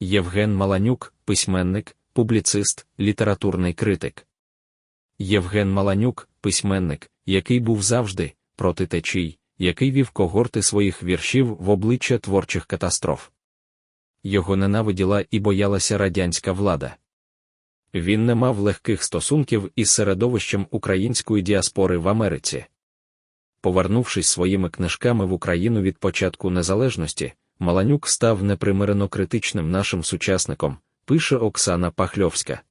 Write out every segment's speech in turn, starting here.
Євген Маланюк, письменник, публіцист, літературний критик. Євген Маланюк, письменник, який був завжди проти течій, який вів когорти своїх віршів в обличчя творчих катастроф. Його ненавиділа і боялася радянська влада. Він не мав легких стосунків із середовищем української діаспори в Америці. Повернувшись своїми книжками в Україну від початку незалежності, Маланюк став непримирено критичним нашим сучасником, пише Оксана Пахльовська.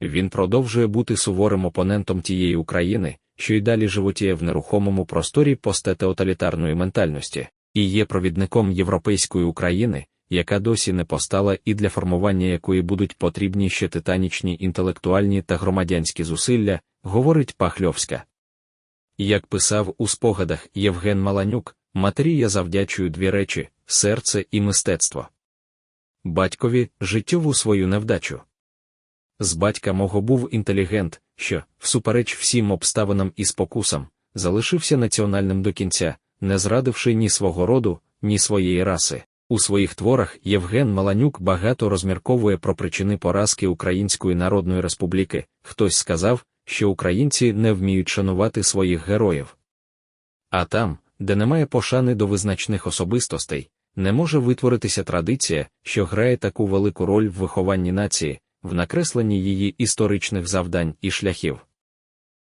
Він продовжує бути суворим опонентом тієї України, що й далі животіє в нерухомому просторі постетоталітарної ментальності, і є провідником європейської України, яка досі не постала і для формування якої будуть потрібні ще титанічні інтелектуальні та громадянські зусилля, говорить Пахльовська. Як писав у спогадах Євген Маланюк, матері я завдячую дві речі серце і мистецтво. Батькові життєву свою невдачу. З батька мого був інтелігент, що, всупереч всім обставинам і спокусам, залишився національним до кінця, не зрадивши ні свого роду, ні своєї раси. У своїх творах Євген Маланюк багато розмірковує про причини поразки Української Народної Республіки. Хтось сказав, що українці не вміють шанувати своїх героїв. А там, де немає пошани до визначних особистостей, не може витворитися традиція, що грає таку велику роль в вихованні нації, в накресленні її історичних завдань і шляхів.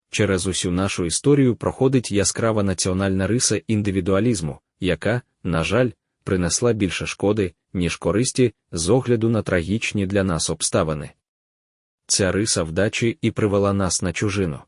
Через усю нашу історію проходить яскрава національна риса індивідуалізму, яка, на жаль, принесла більше шкоди, ніж користі, з огляду на трагічні для нас обставини. Ця риса вдачі і привела нас на чужину.